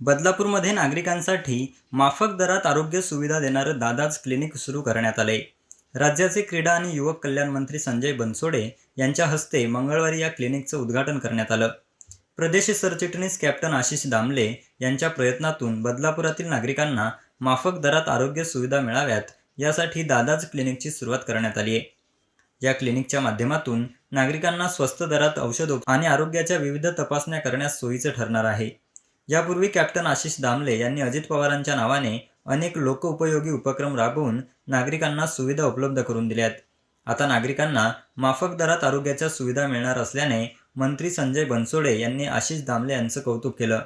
बदलापूरमध्ये नागरिकांसाठी माफक दरात आरोग्य सुविधा देणारं दादाज क्लिनिक सुरू करण्यात आले राज्याचे क्रीडा आणि युवक कल्याण मंत्री संजय बनसोडे यांच्या हस्ते मंगळवारी या क्लिनिकचं उद्घाटन करण्यात आलं. प्रदेश सरचिटणीस कॅप्टन आशिष दामले यांच्या प्रयत्नातून बदलापुरातील नागरिकांना माफक दरात आरोग्य सुविधा मिळाव्यात यासाठी दादाज क्लिनिकची सुरुवात करण्यात आली आहे या क्लिनिकच्या माध्यमातून नागरिकांना स्वस्त दरात औषध आणि आरोग्याच्या विविध तपासण्या करण्यास सोयीचं ठरणार आहे. यापूर्वी कॅप्टन आशिष दामले यांनी अजित पवारांच्या नावाने अनेक लोकउपयोगी उपक्रम राबवून नागरिकांना सुविधा उपलब्ध करून दिल्यात. आता नागरिकांना माफक दरात आरोग्याच्या सुविधा मिळणार असल्याने मंत्री संजय बनसोडे यांनी आशिष दामले यांचं कौतुक केलं.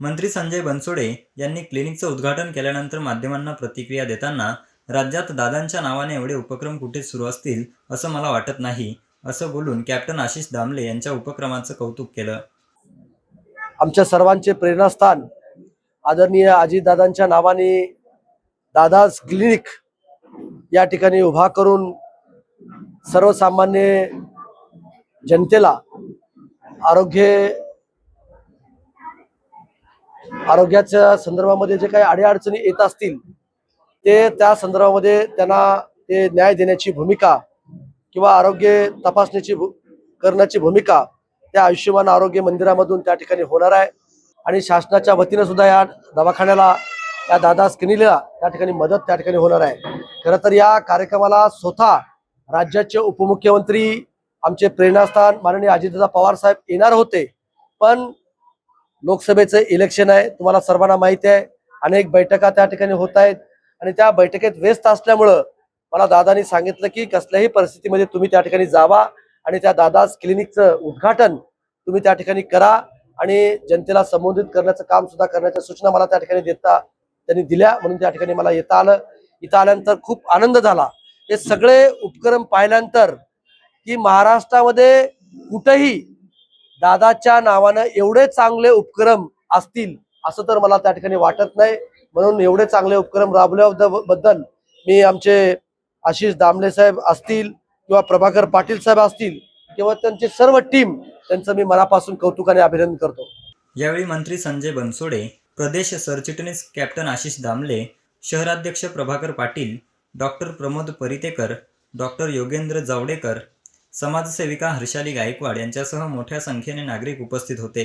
मंत्री संजय बनसोडे यांनी क्लिनिकचं उद्घाटन केल्यानंतर माध्यमांना प्रतिक्रिया देताना राज्यात दादांच्या नावाने एवढे उपक्रम कुठे सुरू असतील असं मला वाटत नाही असं बोलून कॅप्टन आशिष दामले यांच्या उपक्रमाचं कौतुक केलं. आमच्या सर्वांचे प्रेरणास्थान आदरणीय आजीदादांच्या नावाने दादाज क्लिनिक या ठिकाणी उभा करून सर्वसामान्य जनतेला आरोग्य आरोग्याच्या संदर्भामध्ये जे काही अडीअडचणी येत असतील ते त्या संदर्भामध्ये त्यांना ते न्याय देण्याची भूमिका किंवा आरोग्य तपासण्याची भू करण्याची भूमिका त्या आयुष्यमान आरोग्य मंदिरामधून त्या ठिकाणी होणार आहे. आणि शासनाच्या वतीनं सुद्धा या दवाखान्याला या दादा स्किनीला त्या ठिकाणी मदत त्या ठिकाणी होणार आहे. खरं तर या कार्यक्रमाला स्वतः राज्याचे उपमुख्यमंत्री आमचे प्रेरणास्थान माननीय अजितदादा पवार साहेब येणार होते. पण लोकसभेचं इलेक्शन आहे तुम्हाला सर्वांना माहिती आहे. अनेक बैठका त्या ठिकाणी होत आहेत. आणि त्या बैठकीत व्यस्त असल्यामुळं मला दादानी सांगितलं की कसल्याही परिस्थितीमध्ये तुम्ही त्या ठिकाणी जावा. आणि त्या दादास क्लिनिकचं उद्घाटन तुम्ही त्या ठिकाणी करा आणि जनतेला संबोधित करण्याचं काम सुद्धा करण्याच्या सूचना मला त्या ठिकाणी देता त्यांनी दिल्या म्हणून त्या ठिकाणी मला येता आलं. इथं आल्यानंतर खूप आनंद झाला. हे सगळे उपक्रम पाहिल्यानंतर की महाराष्ट्रामध्ये कुठेही दादाच्या नावानं एवढे चांगले उपक्रम असतील असं तर मला त्या ठिकाणी वाटत नाही. म्हणून एवढे चांगले उपक्रम राबवल्याबद्दल मी आमचे आशिष दामले साहेब असतील किंवा प्रभाकर पाटील साहेब असतील किंवा त्यांची सर्व टीम त्यांचं मी मनापासून कौतुकाने अभिनंदन करतो. यावेळी मंत्री संजय बनसोडे प्रदेश सरचिटणीस कॅप्टन आशिष दामले शहराध्यक्ष प्रभाकर पाटील डॉक्टर प्रमोद परितेकर डॉक्टर योगेंद्र जावडेकर समाजसेविका हर्षाली गायकवाड यांच्यासह मोठ्या संख्येने नागरिक उपस्थित होते.